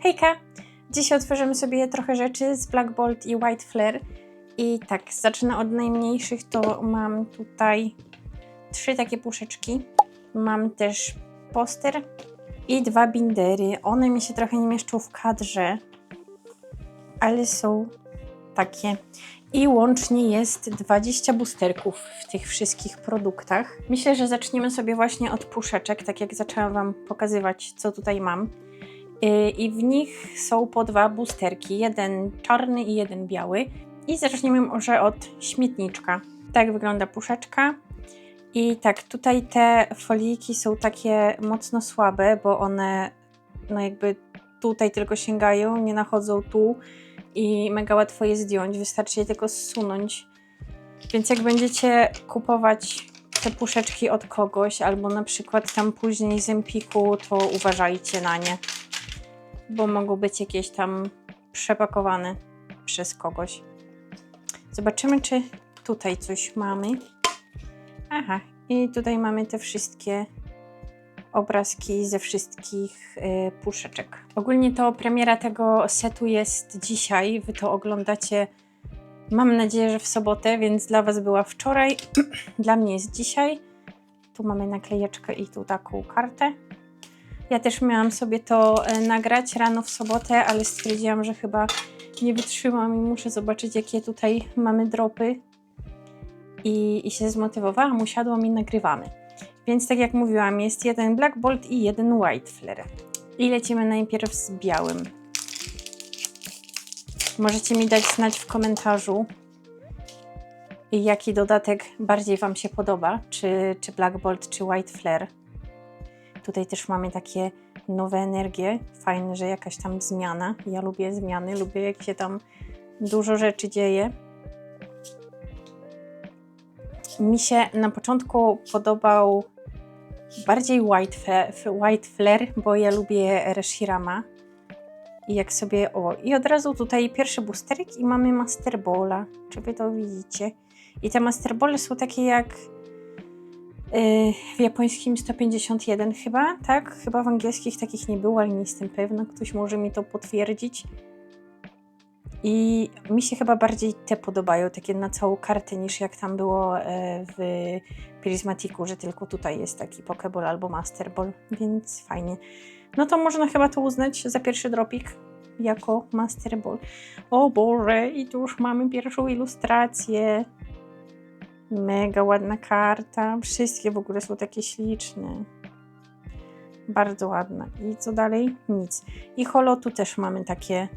Hejka! Dzisiaj otworzymy sobie trochę rzeczy z Black Bolt i White Flare. I tak, zacznę od najmniejszych, to mam tutaj trzy takie puszeczki. Mam też poster i dwa bindery. One mi się trochę nie mieszczą w kadrze, ale są takie. I łącznie jest 20 boosterków w tych wszystkich produktach. Myślę, że zaczniemy sobie właśnie od puszeczek, tak jak zaczęłam Wam pokazywać, co tutaj mam. Yy, I w nich są po dwa boosterki, jeden czarny i jeden biały. I zaczniemy może od śmietniczka. Tak wygląda puszeczka. I tak, tutaj te foliki są takie mocno słabe, bo one no jakby tutaj tylko sięgają, nie nachodzą tu i mega łatwo je zdjąć, wystarczy je tylko zsunąć. Więc jak będziecie kupować te puszeczki od kogoś, albo na przykład tam później z Empiku, to uważajcie na nie, bo mogą być jakieś tam przepakowane przez kogoś. Zobaczymy, czy tutaj coś mamy. Aha, i tutaj mamy te wszystkie obrazki ze wszystkich y, puszeczek. Ogólnie to premiera tego setu jest dzisiaj. Wy to oglądacie, mam nadzieję, że w sobotę, więc dla Was była wczoraj. dla mnie jest dzisiaj. Tu mamy naklejeczkę i tu taką kartę. Ja też miałam sobie to e, nagrać rano w sobotę, ale stwierdziłam, że chyba nie wytrzymam i muszę zobaczyć, jakie tutaj mamy dropy. I, i się zmotywowałam, usiadłam i nagrywamy. Więc tak jak mówiłam, jest jeden Black Bolt i jeden White Flare. I lecimy najpierw z białym. Możecie mi dać znać w komentarzu, jaki dodatek bardziej Wam się podoba, czy, czy Black Bolt, czy White Flare. Tutaj też mamy takie nowe energie. Fajne, że jakaś tam zmiana. Ja lubię zmiany, lubię jak się tam dużo rzeczy dzieje. Mi się na początku podobał bardziej White, white Flare, bo ja lubię Reshirama. I jak sobie, o, i od razu tutaj pierwszy boosterek i mamy Master Balla. Czy wy to widzicie? I te Master Ball są takie jak w japońskim 151 chyba, tak? Chyba w angielskich takich nie było, ale nie jestem pewna. Ktoś może mi to potwierdzić. I mi się chyba bardziej te podobają, takie na całą kartę, niż jak tam było e, w Prismatiku, że tylko tutaj jest taki Pokeball albo Master Ball, więc fajnie. No to można chyba to uznać za pierwszy dropik jako Master Ball. O Boże, i tu już mamy pierwszą ilustrację. Mega ładna karta. Wszystkie w ogóle są takie śliczne. Bardzo ładna. I co dalej? Nic. I holo tu też mamy takie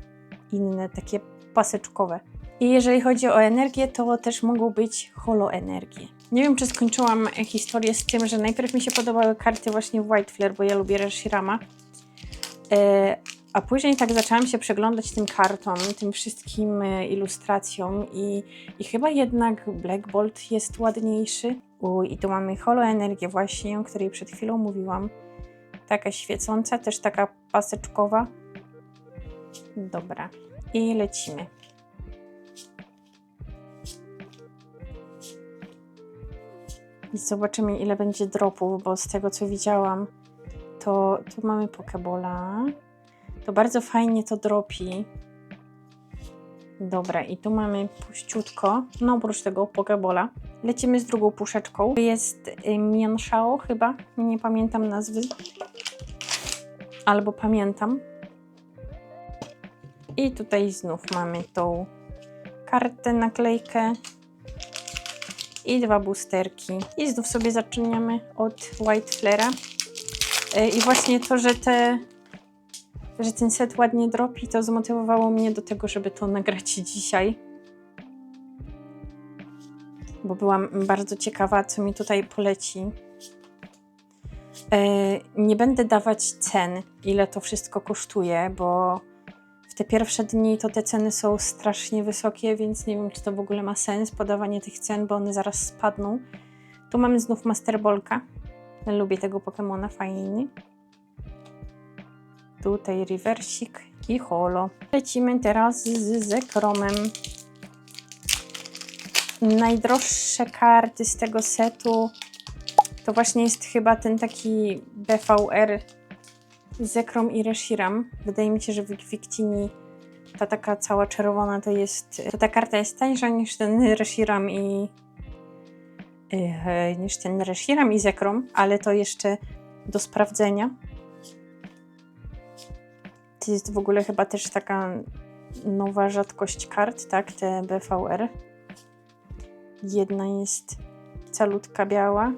inne, takie paseczkowe. I jeżeli chodzi o energię, to też mogą być holoenergie. Nie wiem, czy skończyłam historię z tym, że najpierw mi się podobały karty właśnie White Flare, bo ja lubię Reshirama. E, a później tak zaczęłam się przeglądać tym kartom, tym wszystkim e, ilustracjom i, i chyba jednak Black Bolt jest ładniejszy. U, I tu mamy holoenergię właśnie, o której przed chwilą mówiłam. Taka świecąca, też taka paseczkowa. Dobra. I lecimy. I zobaczymy, ile będzie dropów, bo z tego co widziałam, to tu mamy Pokebola. To bardzo fajnie to dropi. Dobra, i tu mamy puściutko, no oprócz tego Pokebola. Lecimy z drugą puszeczką. Jest y, Mianshao chyba, nie pamiętam nazwy. Albo pamiętam. I tutaj znów mamy tą kartę, naklejkę i dwa boosterki. I znów sobie zaczynamy od White Flare'a. E, I właśnie to, że, te, że ten set ładnie dropi, to zmotywowało mnie do tego, żeby to nagrać dzisiaj. Bo byłam bardzo ciekawa, co mi tutaj poleci. E, nie będę dawać cen, ile to wszystko kosztuje, bo w te pierwsze dni to te ceny są strasznie wysokie, więc nie wiem, czy to w ogóle ma sens podawanie tych cen, bo one zaraz spadną. Tu mamy znów Master Ballka. Lubię tego Pokemona, fajny. Tutaj reversik i holo. Lecimy teraz z Zekromem. Najdroższe karty z tego setu to właśnie jest chyba ten taki BVR Zekrom i Reshiram. Wydaje mi się, że w Wikcini ta taka cała czerwona to jest. To ta karta jest tańsza niż ten Reshiram i. Yy, niż ten Reshiram i Zekrom, ale to jeszcze do sprawdzenia. To jest w ogóle chyba też taka nowa rzadkość kart, tak? Te BVR. Jedna jest calutka biała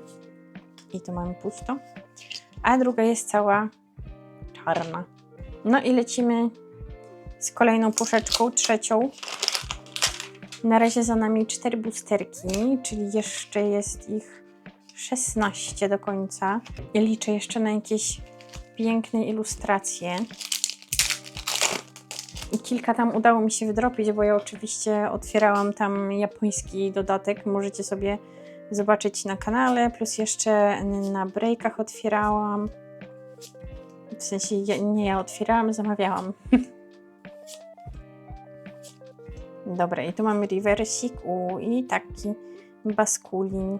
i tu mamy pusto, a druga jest cała czarna. No i lecimy z kolejną puszeczką, trzecią. Na razie za nami cztery boosterki, czyli jeszcze jest ich 16 do końca. I liczę jeszcze na jakieś piękne ilustracje. I kilka tam udało mi się wydropić, bo ja oczywiście otwierałam tam japoński dodatek. Możecie sobie zobaczyć na kanale, plus jeszcze na breakach otwierałam. W sensie nie ja otwierałam, zamawiałam. Dobra, i tu mamy reversik u, i taki baskulin.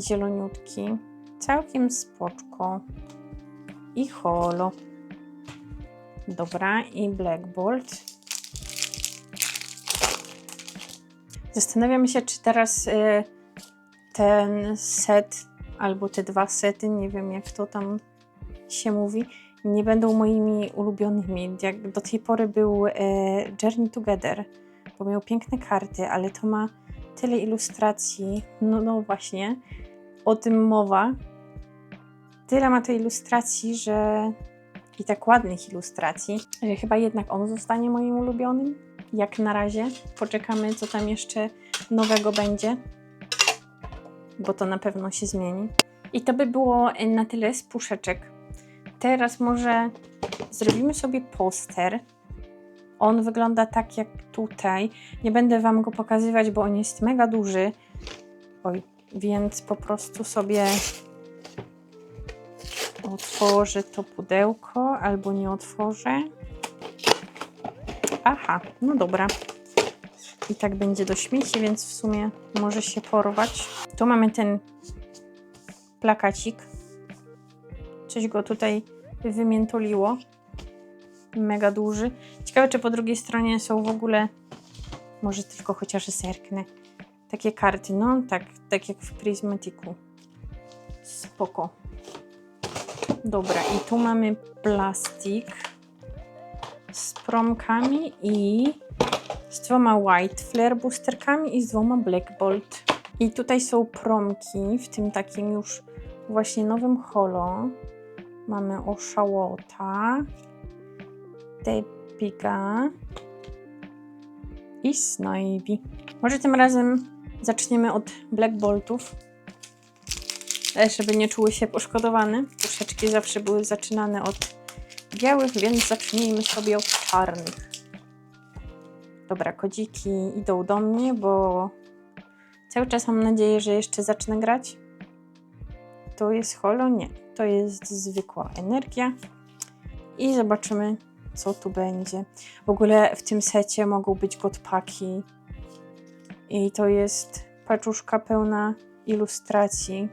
Zieloniutki. Całkiem spoczko. I holo. Dobra, i Black Bolt. Zastanawiam się, czy teraz y, ten set albo te dwa sety, nie wiem jak to tam się mówi, nie będą moimi ulubionymi. Jak do tej pory był y, Journey Together, bo miał piękne karty, ale to ma tyle ilustracji. No, no właśnie, o tym mowa. Tyle ma tej ilustracji, że i tak ładnych ilustracji, że chyba jednak on zostanie moim ulubionym. Jak na razie. Poczekamy, co tam jeszcze nowego będzie, bo to na pewno się zmieni. I to by było na tyle z puszeczek. Teraz może zrobimy sobie poster. On wygląda tak jak tutaj. Nie będę Wam go pokazywać, bo on jest mega duży. Oj, więc po prostu sobie otworzę to pudełko albo nie otworzę. Aha, no dobra. I tak będzie do śmieci, więc w sumie może się porwać. Tu mamy ten plakacik. Coś go tutaj wymiętoliło. Mega duży. Ciekawe, czy po drugiej stronie są w ogóle, może tylko chociaż zerknę, takie karty. No tak, tak jak w Prismatiku. Spoko. Dobra, i tu mamy plastik z promkami i z dwoma White Flare boosterkami i z dwoma Black Bolt. I tutaj są promki w tym takim już właśnie nowym holo. Mamy Oshawota, Depiga i Snivy. Może tym razem zaczniemy od Black Boltów, żeby nie czuły się poszkodowane. Puszeczki zawsze były zaczynane od białych, więc zacznijmy sobie od czarnych. Dobra, kodziki idą do mnie, bo cały czas mam nadzieję, że jeszcze zacznę grać. To jest holo? Nie. To jest zwykła energia. I zobaczymy, co tu będzie. W ogóle w tym secie mogą być godpaki. I to jest paczuszka pełna ilustracji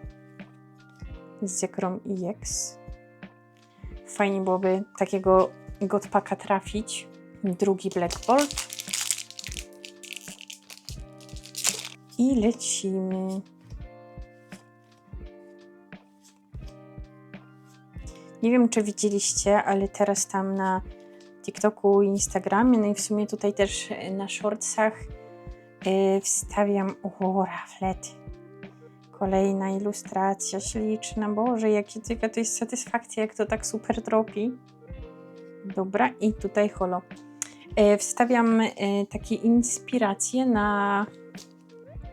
z Zekrom EX. Fajnie byłoby takiego godpaka trafić. Drugi Black Bolt. I lecimy. Nie wiem, czy widzieliście, ale teraz tam na TikToku i Instagramie, no i w sumie tutaj też na shortsach yy, wstawiam o, raflet. Kolejna ilustracja śliczna. Boże, tylko to jest satysfakcja, jak to tak super dropi. Dobra, i tutaj holo. Yy, wstawiam yy, takie inspiracje na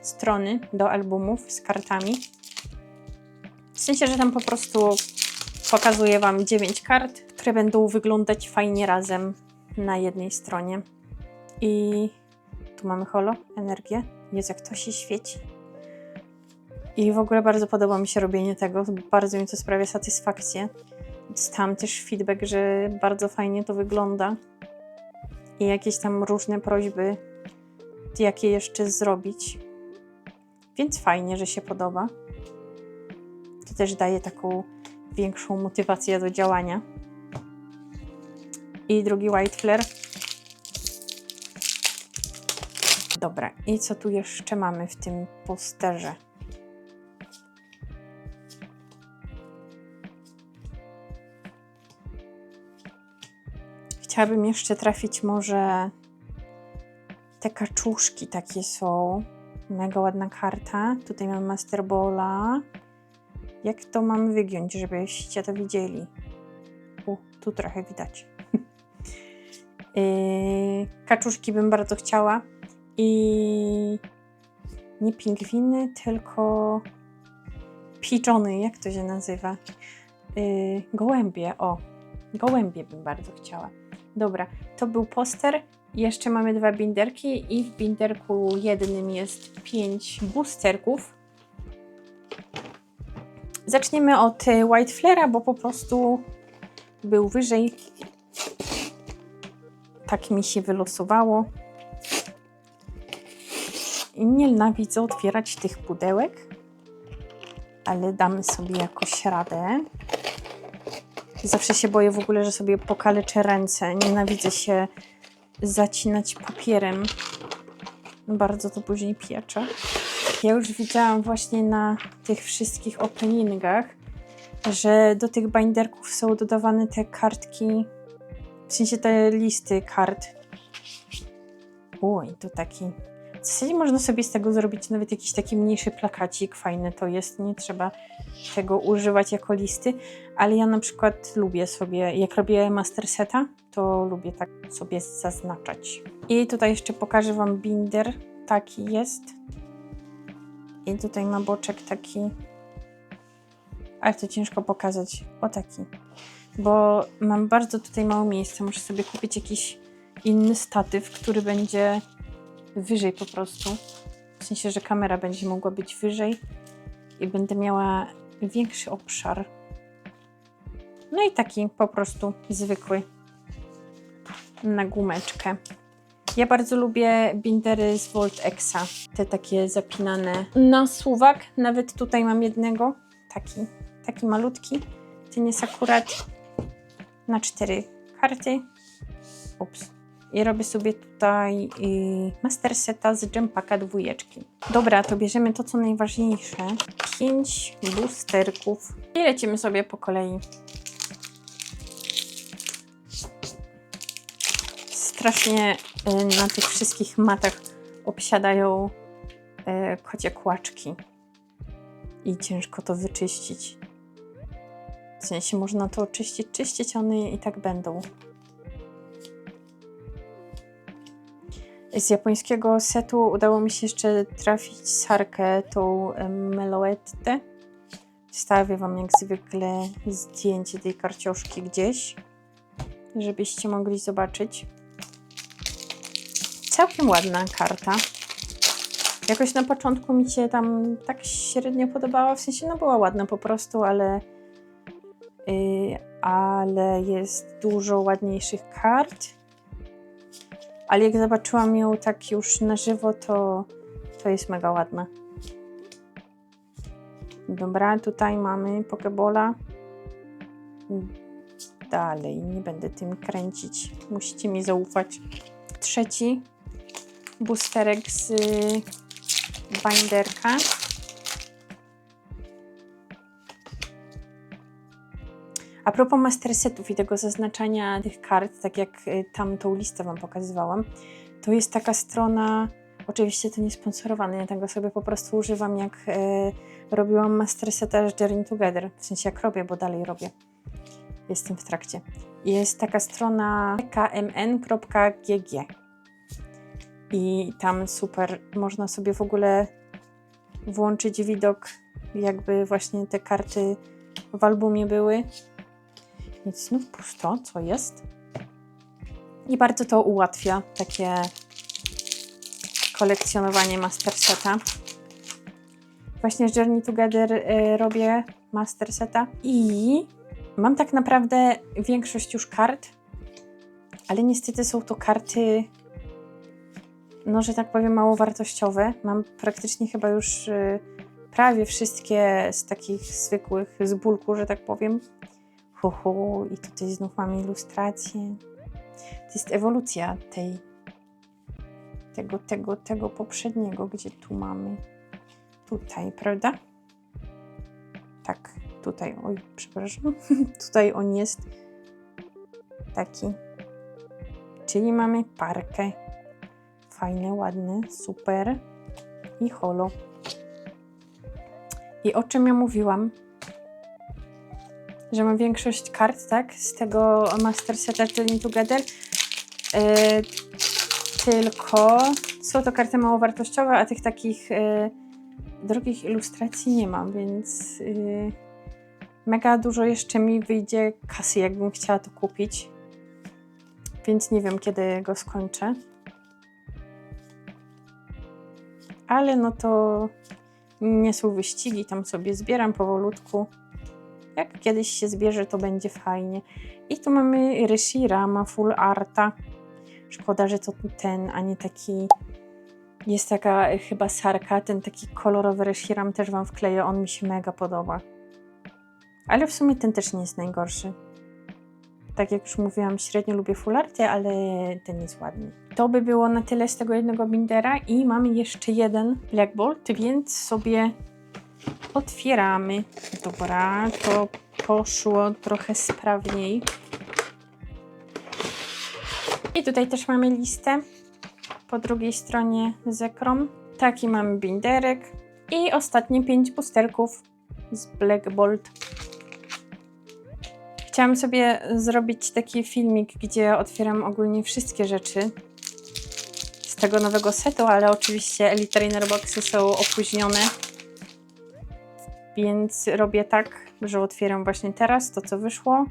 strony do albumów z kartami. W sensie, że tam po prostu pokazuję Wam 9 kart, które będą wyglądać fajnie razem na jednej stronie. I tu mamy holo, energię. Jest jak to się świeci. I w ogóle bardzo podoba mi się robienie tego. Bardzo mi to sprawia satysfakcję. Dostałam też feedback, że bardzo fajnie to wygląda. I jakieś tam różne prośby, jakie jeszcze zrobić. Więc fajnie, że się podoba. To też daje taką większą motywację do działania. I drugi white flare. Dobra, i co tu jeszcze mamy w tym posterze? Chciałabym jeszcze trafić może te kaczuszki takie są. Mega ładna karta. Tutaj mamy Master Balla. Jak to mamy wygiąć, żebyście to widzieli? U, tu trochę widać. Yy, kaczuszki bym bardzo chciała. I nie pingwiny, tylko pigeony, jak to się nazywa? Yy, gołębie, o. Gołębie bym bardzo chciała. Dobra, to był poster. Jeszcze mamy dwa binderki i w binderku jednym jest pięć boosterków. Zaczniemy od y, White Flare'a, bo po prostu był wyżej. Tak mi się wylosowało. Nienawidzę otwierać tych pudełek, ale damy sobie jakoś radę. Zawsze się boję w ogóle, że sobie pokaleczę ręce. Nienawidzę się zacinać papierem. Bardzo to później piecze. Ja już widziałam właśnie na tych wszystkich openingach, że do tych binderków są dodawane te kartki, w sensie te listy kart. Oj, to taki. Zasadzie można sobie z tego zrobić nawet jakiś taki mniejszy plakacik. Fajny to jest, nie trzeba tego używać jako listy, ale ja na przykład lubię sobie, jak robię master seta, to lubię tak sobie zaznaczać. I tutaj jeszcze pokażę Wam binder. Taki jest. I tutaj ma boczek taki. Ale to ciężko pokazać. O taki. Bo mam bardzo tutaj mało miejsca. Muszę sobie kupić jakiś inny statyw, który będzie wyżej po prostu. W sensie, że kamera będzie mogła być wyżej i będę miała większy obszar. No i taki po prostu zwykły na gumeczkę. Ja bardzo lubię bindery z Volt Exa, te takie zapinane na suwak. Nawet tutaj mam jednego, taki, taki malutki. Ten jest akurat na cztery karty. Ups. I robię sobie tutaj master seta z Jempaka dwójeczki. Dobra, to bierzemy to, co najważniejsze. Pięć boosterków i lecimy sobie po kolei. Strasznie y, na tych wszystkich matach obsiadają y, kocie kłaczki i ciężko to wyczyścić. W sensie można to oczyścić, czyścić, one i tak będą. Z japońskiego setu udało mi się jeszcze trafić sarkę, tą meloettę. Wstawię Wam jak zwykle zdjęcie tej karcioszki gdzieś, żebyście mogli zobaczyć. Całkiem ładna karta. Jakoś na początku mi się tam tak średnio podobała, w sensie no była ładna po prostu, ale yy, ale jest dużo ładniejszych kart ale jak zobaczyłam ją tak już na żywo, to, to jest mega ładna. Dobra, tutaj mamy Pokebola. Dalej, nie będę tym kręcić. Musicie mi zaufać. Trzeci boosterek z binderka. A propos mastersetów i tego zaznaczania tych kart, tak jak y, tam tą listę Wam pokazywałam, to jest taka strona, oczywiście to nie sponsorowane, ja tego sobie po prostu używam jak y, robiłam masterseta Journey Together, w sensie jak robię, bo dalej robię. Jestem w trakcie. Jest taka strona kmn.gg i tam super, można sobie w ogóle włączyć widok, jakby właśnie te karty w albumie były więc znów pusto, co jest. I bardzo to ułatwia takie kolekcjonowanie masterseta. Właśnie z Journey Together y, robię masterseta i mam tak naprawdę większość już kart, ale niestety są to karty, no że tak powiem, mało wartościowe. Mam praktycznie chyba już y, prawie wszystkie z takich zwykłych, z bulku, że tak powiem. Hu. I tutaj znów mamy ilustrację. To jest ewolucja tej, tego, tego, tego poprzedniego, gdzie tu mamy. Tutaj, prawda? Tak, tutaj, oj, przepraszam. tutaj on jest taki. Czyli mamy parkę. Fajne, ładne, super. I holo. I o czym ja mówiłam? Że mam większość kart, tak? Z tego Master Seta Turning Together. Yy, tylko są to karty mało wartościowe, a tych takich yy, drogich ilustracji nie mam, więc yy, mega dużo jeszcze mi wyjdzie kasy, jakbym chciała to kupić. Więc nie wiem, kiedy go skończę. Ale no to nie są wyścigi, tam sobie zbieram powolutku. Jak kiedyś się zbierze, to będzie fajnie. I tu mamy Ryshira, ma full arta. Szkoda, że to ten, a nie taki... Jest taka e, chyba sarka, ten taki kolorowy Reshiram też Wam wkleję, on mi się mega podoba. Ale w sumie ten też nie jest najgorszy. Tak jak już mówiłam, średnio lubię full arty, ale ten jest ładny. To by było na tyle z tego jednego bindera i mamy jeszcze jeden Black Bolt, więc sobie otwieramy. Dobra, to poszło trochę sprawniej. I tutaj też mamy listę. Po drugiej stronie zekrom. Taki mamy binderek. I ostatnie pięć pusterków z Black Bolt. Chciałam sobie zrobić taki filmik, gdzie otwieram ogólnie wszystkie rzeczy z tego nowego setu, ale oczywiście Elite Trainer Boxy są opóźnione. Więc robię tak, że otwieram właśnie teraz to, co wyszło.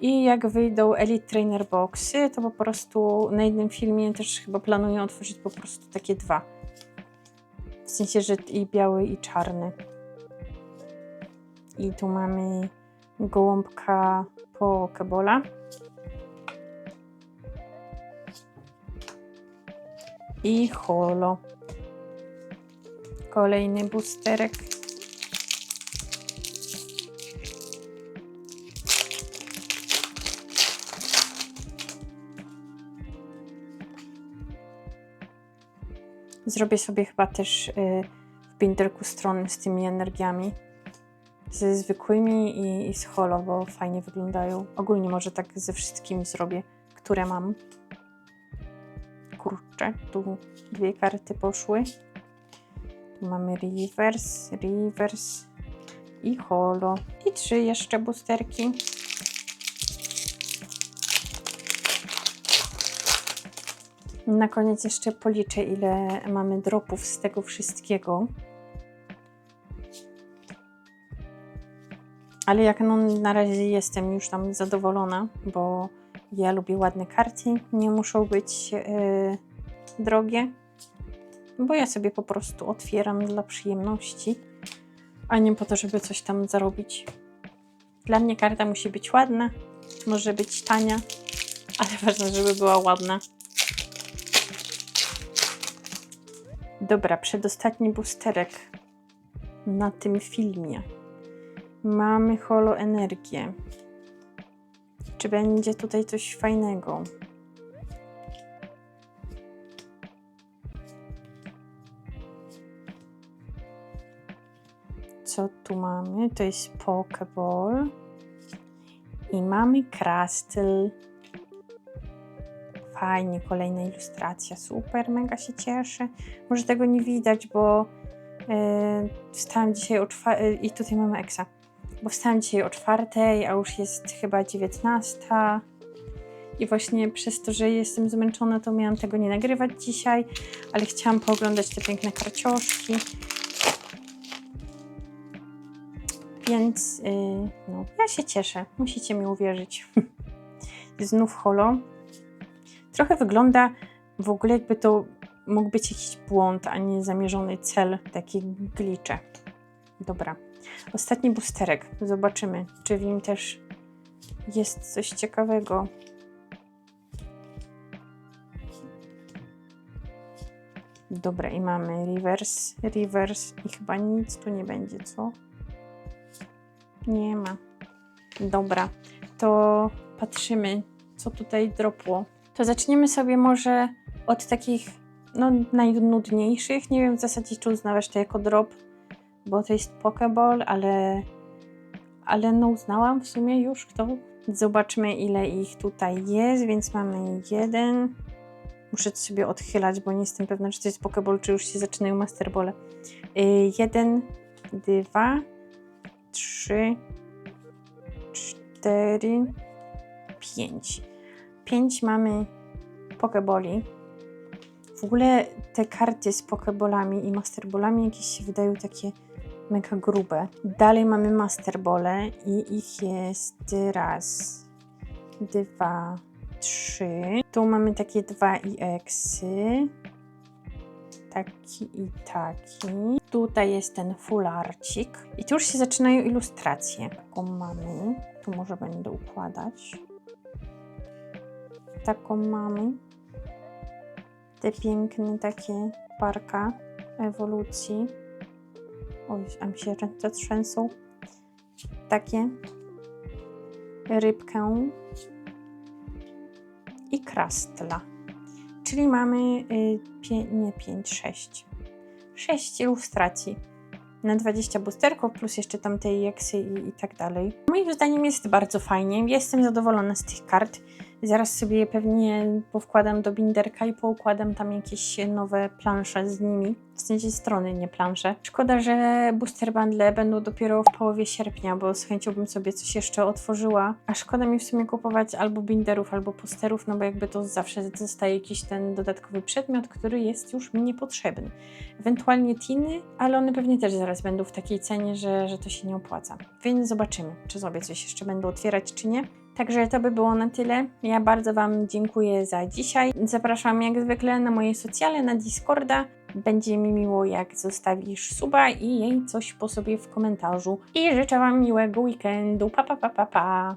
I jak wyjdą Elite Trainer Boxy, to po prostu na jednym filmie też chyba planuję otworzyć po prostu takie dwa. W sensie, że i biały, i czarny. I tu mamy gołąbka Pokebola. I holo. Kolejny boosterek. Zrobię sobie chyba też y, w binderku strony z tymi energiami. Ze zwykłymi i, i z holo, bo fajnie wyglądają. Ogólnie może tak ze wszystkimi zrobię, które mam. Kurczę, tu dwie karty poszły. Tu mamy reverse, reverse i holo. I trzy jeszcze boosterki. Na koniec jeszcze policzę, ile mamy dropów z tego wszystkiego. Ale jak no, na razie jestem już tam zadowolona, bo ja lubię ładne karty, nie muszą być yy, drogie, bo ja sobie po prostu otwieram dla przyjemności, a nie po to, żeby coś tam zarobić. Dla mnie karta musi być ładna, może być tania, ale ważne, żeby była ładna. Dobra, przedostatni boosterek na tym filmie. Mamy holo energię. Czy będzie tutaj coś fajnego? Co tu mamy? To jest Pokeball. I mamy Crustle. Fajnie, kolejna ilustracja, super, mega się cieszę. Może tego nie widać, bo yy, wstałam dzisiaj o czwartej i tutaj mamy Eksa, bo wstałam dzisiaj o czwartej, a już jest chyba dziewiętnasta. I właśnie przez to, że jestem zmęczona, to miałam tego nie nagrywać dzisiaj, ale chciałam pooglądać te piękne karcioszki. Więc yy, no, ja się cieszę, musicie mi uwierzyć. Znów holo. Trochę wygląda w ogóle jakby to mógł być jakiś błąd, a nie zamierzony cel, taki glicze. Dobra. Ostatni boosterek. Zobaczymy, czy w nim też jest coś ciekawego. Dobra, i mamy reverse, reverse i chyba nic tu nie będzie, co? Nie ma. Dobra, to patrzymy, co tutaj dropło. To zaczniemy sobie może od takich no, najnudniejszych. Nie wiem w zasadzie, czy uznawać to jako drop, bo to jest Pokeball, ale, ale no uznałam w sumie już kto. Zobaczmy, ile ich tutaj jest, więc mamy jeden. Muszę to sobie odchylać, bo nie jestem pewna, czy to jest Pokeball, czy już się zaczynają Masterbole. Yy, jeden, dwa, trzy, cztery, pięć. Pięć mamy Pokeboli. W ogóle te karty z Pokebolami i Masterbolami jakieś się wydają takie mega grube. Dalej mamy Masterbole i ich jest raz, dwa, trzy. Tu mamy takie dwa EX-y. Taki i taki. Tutaj jest ten fularcik. I tu już się zaczynają ilustracje. Taką mamy. Tu może będę układać. Taką mamy. Te piękne takie parka ewolucji. Oj, a mi się ręce trzęsą. Takie. Rybkę. I krastla. Czyli mamy y, pie, nie 5, 6. 6 ilustracji na 20 boosterków, plus jeszcze tam te EXy i, i tak dalej. Moim zdaniem jest bardzo fajnie. Jestem zadowolona z tych kart. Zaraz sobie je pewnie powkładam do binderka i poukładam tam jakieś nowe plansze z nimi. W sensie strony, nie plansze. Szkoda, że booster bundle będą dopiero w połowie sierpnia, bo z chęcią bym sobie coś jeszcze otworzyła. A szkoda mi w sumie kupować albo binderów, albo posterów, no bo jakby to zawsze zostaje jakiś ten dodatkowy przedmiot, który jest już mi niepotrzebny. Ewentualnie tiny, ale one pewnie też zaraz będą w takiej cenie, że, że to się nie opłaca. Więc zobaczymy, czy sobie coś jeszcze będę otwierać, czy nie. Także to by było na tyle. Ja bardzo Wam dziękuję za dzisiaj. Zapraszam jak zwykle na moje socjale, na Discorda. Będzie mi miło, jak zostawisz suba i jej coś po sobie w komentarzu. I życzę Wam miłego weekendu. Pa, pa, pa, pa, pa.